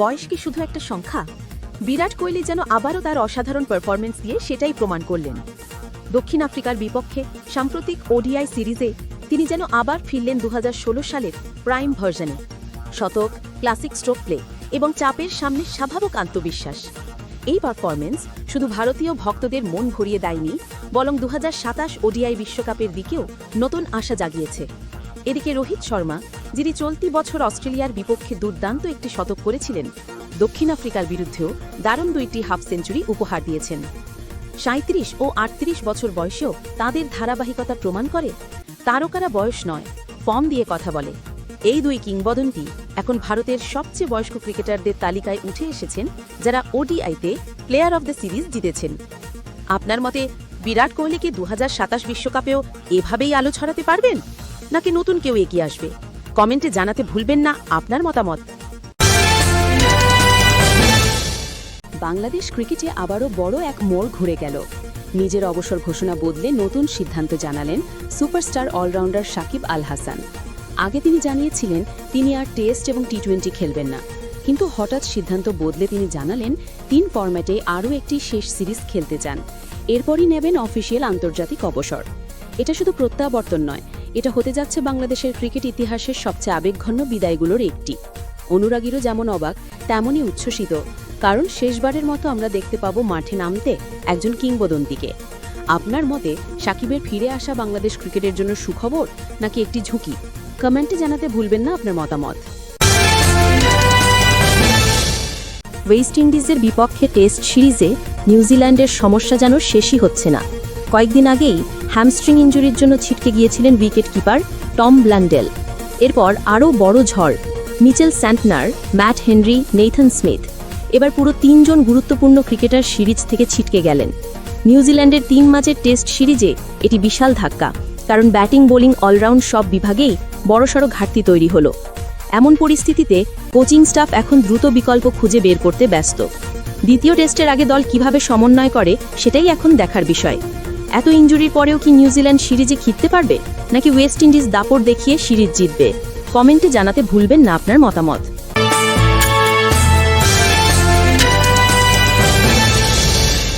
বয়স কি শুধু একটা সংখ্যা? বিরাট কোহলি যেন আবারও তার অসাধারণ পারফরমেন্স দিয়ে সেটাই প্রমাণ করলেন। দক্ষিণ আফ্রিকার বিপক্ষে, সাম্প্রতিক ওডিআই সিরিজে, তিনি যেন আবার ফিরলেন দু হাজার ষোলো সালের প্রাইম ভার্জনে শতক ক্লাসিক স্ট্রোক প্লে এবং চাপের সামনে স্বাভাবিক আত্মবিশ্বাস। এই পারফরমেন্স শুধু ভারতীয় ভক্তদের মন ভরিয়ে দেয়নি, বরং দু হাজার সাতাশ ওডিআই বিশ্বকাপের দিকেও নতুন আশা জাগিয়েছে। এদিকে রোহিত শর্মা, যিনি চলতি বছর অস্ট্রেলিয়ার বিপক্ষে দুর্দান্ত একটি শতক করেছিলেন, দক্ষিণ আফ্রিকার বিরুদ্ধেও দারুণ দুইটি হাফ সেঞ্চুরি উপহার দিয়েছেন। সাঁত্রিশ ও আটত্রিশ বছর বয়সেও তাদের ধারাবাহিকতা প্রমাণ করে, তারকারা বয়স নয়, ফর্ম দিয়ে কথা বলে। এই দুই কিংবদন্তি এখন ভারতের সবচেয়ে বয়স্ক ক্রিকেটারদের তালিকায় উঠে এসেছেন, যারা ওডিআইতে প্লেয়ার অব দ্য সিরিজ জিতেছেন। আপনার মতে বিরাট কোহলি কি দু বিশ্বকাপেও এভাবেই আলো ছড়াতে পারবেন? নাকি নতুন কেউ এগিয়ে আসবে। কমেন্টে জানাতে ভুলবেন না আপনার মতামত। বাংলাদেশ ক্রিকেটে আবারও বড় এক মোড় ঘুরে গেল। নিজের অবসর ঘোষণা বদলে নতুন সিদ্ধান্ত জানালেন সুপারস্টার অলরাউন্ডার সাকিব আল হাসান। আগে তিনি জানিয়েছিলেন, তিনি আর টেস্ট এবং টি টোয়েন্টি খেলবেন না। কিন্তু হঠাৎ সিদ্ধান্ত বদলে তিনি জানালেন, তিন ফরম্যাটে আরও একটি শেষ সিরিজ খেলতে চান। এরপরই নেবেন অফিসিয়াল আন্তর্জাতিক অবসর। এটা শুধু প্রত্যাবর্তন নয় এটা হতে যাচ্ছে বাংলাদেশের ক্রিকেট ইতিহাসের সবচেয়ে আবেগঘন বিদায়গুলোর একটি। অনুরাগীরও যেমন অবাক, তেমনই উচ্ছ্বসিত। কারণ শেষবারের মতো আমরা দেখতে পাব মাঠে নামতে একজন কিংবদন্তিকে। আপনার মতে সাকিবের ফিরে আসা বাংলাদেশ ক্রিকেটের জন্য সুখবর নাকি একটি ঝুঁকি? কমেন্টে জানাতে ভুলবেন না আপনার মতামত। ওয়েস্ট ইন্ডিজের বিপক্ষে টেস্ট সিরিজে নিউজিল্যান্ডের সমস্যা যেন শেষই হচ্ছে না। কয়েকদিন আগেই হ্যামস্ট্রিং ইঞ্জুরির জন্য ছিটকে গিয়েছিলেন উইকেট কিপার টম ব্ল্যান্ডেল এরপর আরও বড় ঝড়, Mitchell Santner, Matt Henry, Nathan Smith. এবার পুরো তিনজন গুরুত্বপূর্ণ ক্রিকেটার সিরিজ থেকে ছিটকে গেলেন। নিউজিল্যান্ডের তিন ম্যাচের টেস্ট সিরিজে এটি বিশাল ধাক্কা, কারণ ব্যাটিং, বোলিং, অলরাউন্ড সব বিভাগেই বড়সড় ঘাটতি তৈরি হলো। এমন পরিস্থিতিতে কোচিং স্টাফ এখন দ্রুত বিকল্প খুঁজে বের করতে ব্যস্ত। দ্বিতীয় টেস্টের আগে দল কীভাবে সমন্বয় করে সেটাই এখন দেখার বিষয়। এত ইঞ্জুরির পরেও কি নিউজিল্যান্ড সিরিজে খিটতে পারবে? নাকি ওয়েস্ট ইন্ডিজ দাপট দেখিয়ে সিরিজ জিতবে? কমেন্টে জানাতে ভুলবেন না আপনার মতামত।